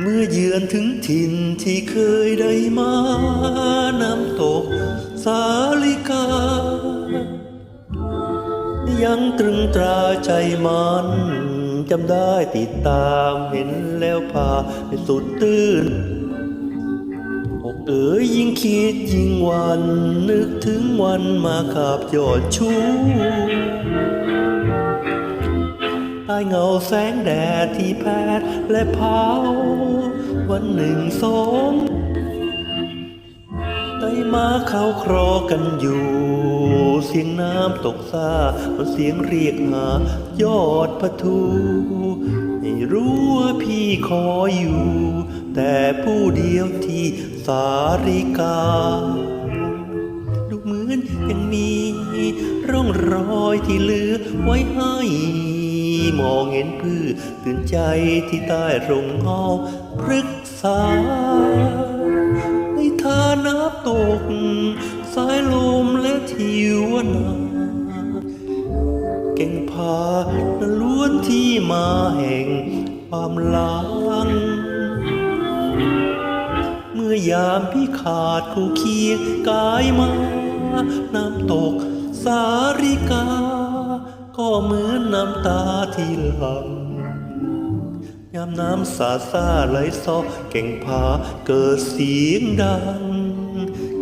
เมื่อเยือนถึงถิ่นที่เคยได้มา น้ำตกสาลิกา ยังตรึงตราใจมันจำได้ติดตามเห็นแล้วพาไปสุดตื้นอกเอ๋ยยิ่งคิดยิ่งหวัน นึกถึงวันมาขับยอดชู ใต้เงาแสงแดดที่แผดและเผา วันหนึ่งสองไต้มาเขาครอกันอยู่ เสียงน้ำตกซามันเสียงเรียกหายอดพะทูไม่รู้ว่าพี่คออยู่ แต่ผู้เดียวที่สาริกาดูเหมือนยังมี ร่องรอยที่เหลือไว้ให้ มองเห็นพืชตื่นใจที่ใต้ร่มเงาพฤกษา ในทาน้ำตก สายลมและทิวนาเก่งพาล้วนที่มาแห่งความลังเมื่อยามพี่ขาดคู่เคียงกายมา น้ำตกสาริกา ก็เหมือนน้ำตาที่หลังยามน้ำสาซาไหลซอเก่งพาเกิดเสียงดัง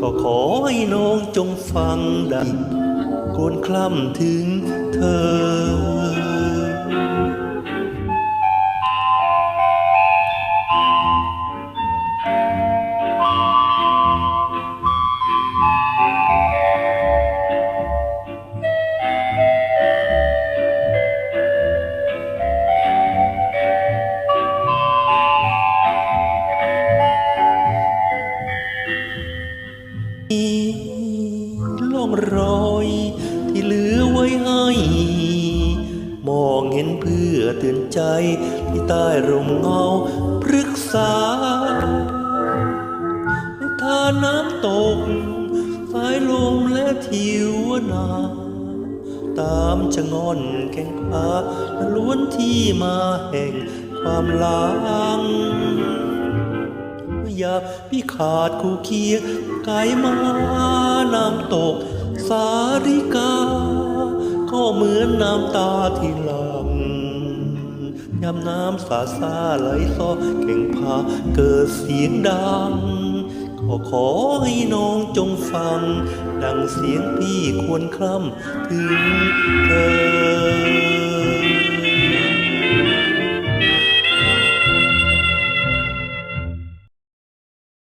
ก็ขอให้น้องจงฟังดังกวนคล่ำถึงเธอ องรอย ที่เหลือไว้ให้ มองเห็นเพื่อเตือนใจ ที่ใต้ร่มเงาพฤกษาทาน้ำตก สายลมและทิวนาตามชะงอนแข่งพาล้วนที่มาแห่งความลังอยาพี่ขาดคู่เคียงกายมาน้ำตก สาริกา ก็เหมือนน้ำตาที่หลังยำน้ำสาซาไหลซอเข่งพาเกิดเสียงดัง ก็ขอให้น้องจงฟัง ดังเสียงพี่ควรคร่ำถึงเธอ